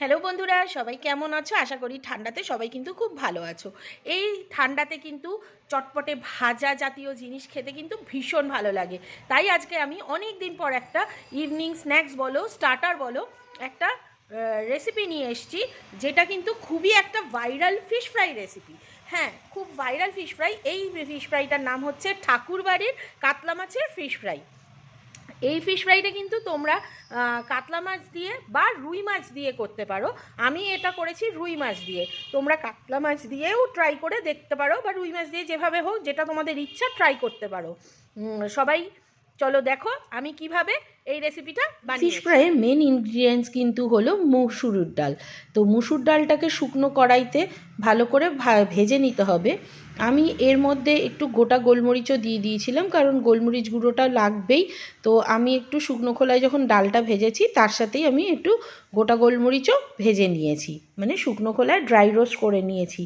Hello বন্ধুরা, সবাই কেমন আছো? আশা করি ঠান্ডাতে সবাই কিন্তু খুব ভালো আছো। এই ঠান্ডাতে কিন্তু চটপটে ভাজা জাতীয় জিনিস খেতে কিন্তু ভীষণ ভালো লাগে। তাই আজকে আমি অনেক দিন পর একটা ইভিনিং স্ন্যাক্স বলো স্টার্টার বলো, একটা রেসিপি নিয়ে এসেছি, যেটা কিন্তু খুবই একটা ভাইরাল ফিশ ফ্রাই রেসিপি হ্যাঁ খুব ভাইরাল ফিশ ফ্রাই এই ফিশ ফ্রাইটার নাম হচ্ছে ঠাকুরবাড়ির কাতলা মাছের ফিশ ফ্রাই এই ফিশ ফ্রাইটা কিন্তু তোমরা কাতলা মাছ দিয়ে বা রুই মাছ দিয়ে করতে পারো। আমি এটা করেছি রুই মাছ দিয়ে। তোমরা কাতলা মাছ দিয়েও ট্রাই করে দেখতে পারো বা রুই মাছ দিয়ে যেভাবে হোক, যেটা তোমাদের ইচ্ছা ট্রাই করতে পারো। সবাই চলো দেখো আমি কীভাবে এই রেসিপিটা ফিশ বানিয়ে ফ্রাইয়ের মেন ইনগ্রিডিয়েন্টস কিন্তু হলো মুসুরির ডাল। তো মুসুর ডালটাকে শুকনো কড়াইতে ভালো করে ভেজে নিতে হবে। আমি এর মধ্যে একটু গোটা গোলমরিচও দিয়ে দিয়েছিলাম, কারণ গোলমরিচ গুঁড়োটা লাগবেই। তো আমি একটু শুকনো খোলায় যখন ডালটা ভেজেছি, তার সাথেই আমি একটু গোটা গোলমরিচও ভেজে নিয়েছি। মানে শুকনো খোলায় ড্রাই রোস্ট করে নিয়েছি।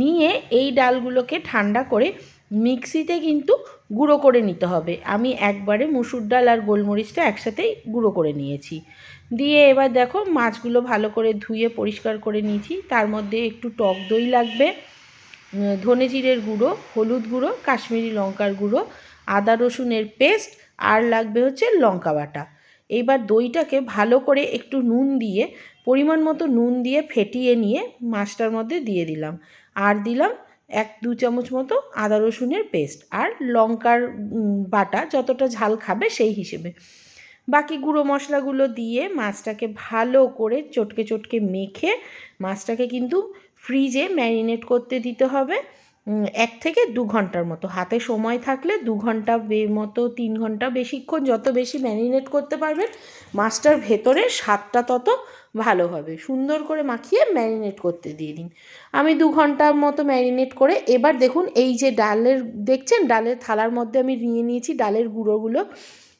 নিয়ে এই ডালগুলোকে ঠান্ডা করে মিক্সিতে কিন্তু গুঁড়ো করে নিতে হবে। আমি একবারে মুসুর ডাল আর গোলমরিচটা একসাথেই গুঁড়ো করে নিয়েছি। দিয়ে এবার দেখো মাছগুলো ভালো করে ধুয়ে পরিষ্কার করে নিয়েছি। তার মধ্যে একটু টক দই লাগবে ধনে জিরের গুঁড়ো, হলুদ গুঁড়ো, কাশ্মীরি লঙ্কার গুঁড়ো, আদা রসুনের পেস্ট আর লাগবে হচ্ছে লঙ্কা বাটা। এইবার দইটাকে ভালো করে একটু নুন দিয়ে, পরিমাণ মতো নুন দিয়ে ফেটিয়ে নিয়ে মাছটার মধ্যে দিয়ে দিলাম। আর দিলাম এক দু চামচ মতো আদা রসুনের পেস্ট আর লঙ্কার বাটা যতটা ঝাল খাবে সেই হিসেবে। বাকি গুঁড়ো মশলাগুলো দিয়ে মাছটাকে ভালো করে চটকে চটকে মেখে মাছটাকে কিন্তু ফ্রিজে ম্যারিনেট করতে দিতে হবে। এক থেকে দু ঘণ্টার মতো। হাতে সময় থাকলে দু ঘণ্টা বে- মতো তিন ঘণ্টা বেশিক্ষণ যত বেশি ম্যারিনেট করতে পারবেন, মাছটার ভেতরে স্বাদটা তত ভালো হবে। সুন্দর করে মাখিয়ে ম্যারিনেট করতে দিয়ে দিন। আমি দু ঘণ্টার মতো ম্যারিনেট করে এবার দেখুন এই যে ডালের, দেখছেন ডালের থালার মধ্যে আমি নিয়ে নিয়েছি ডালের গুঁড়োগুলো।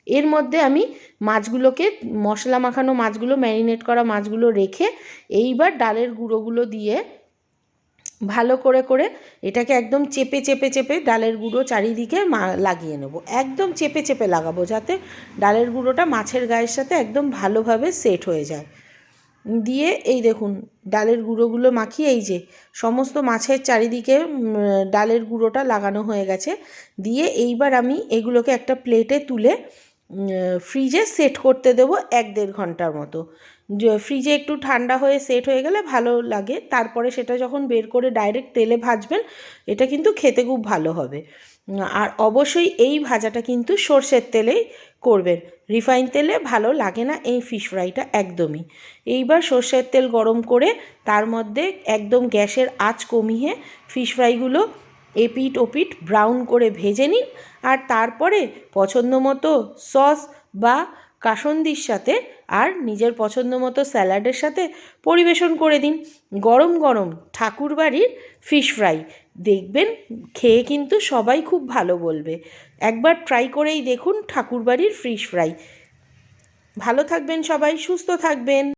এর মধ্যে আমি মাছগুলোকে, মশলা মাখানো মাছগুলো, ম্যারিনেট করা মাছগুলো রেখে এইবার ডালের গুঁড়োগুলো দিয়ে ভালো করে করে এটাকে একদম চেপে চেপে চেপে ডালের গুঁড়ো চারিদিকে মা- লাগিয়ে নেব। একদম চেপে চেপে লাগাবো যাতে ডালের গুঁড়োটা মাছের গায়ের সাথে একদম ভালোভাবে সেট হয়ে যায়। দিয়ে এই দেখুন ডালের গুঁড়োগুলো মাখিয়ে এই যে সমস্ত মাছের চারিদিকে ডালের গুঁড়োটা লাগানো হয়ে গেছে। দিয়ে এইবার আমি এগুলোকে একটা প্লেটে তুলে ফ্রিজে সেট করতে দেবো এক দেড় ঘণ্টার মতো। ফ্রিজে একটু ঠান্ডা হয়ে সেট হয়ে গেলে ভালো লাগে। তারপরে সেটা যখন বের করে ডাইরেক্ট তেলে ভাজবেন, এটা কিন্তু খেতে খুব ভালো হবে। আর অবশ্যই এই ভাজাটা কিন্তু সর্ষের তেলেই করবেন। রিফাইন তেলে ভালো লাগে না এই ফিশ ফ্রাইটা একদমই। এইবার সর্ষের তেল গরম করে তার মধ্যে একদম গ্যাসের আঁচ কমিয়ে ফিশ ফ্রাইগুলো এপিট ওপিট ব্রাউন করে ভেজে নিন আর তারপরে পছন্দ মতো সস বা কাসন্দির সাথে আর নিজের পছন্দ মতো স্যালাডের সাথে পরিবেশন করে দিন। গরম গরম ঠাকুরবাড়ির ফিশ ফ্রাই দেখবেন খেয়ে কিন্তু সবাই খুব ভালো বলবে। একবার ট্রাই করেই দেখুন ঠাকুরবাড়ির ফিশ ফ্রাই ভালো থাকবেন সবাই, সুস্থ থাকবেন।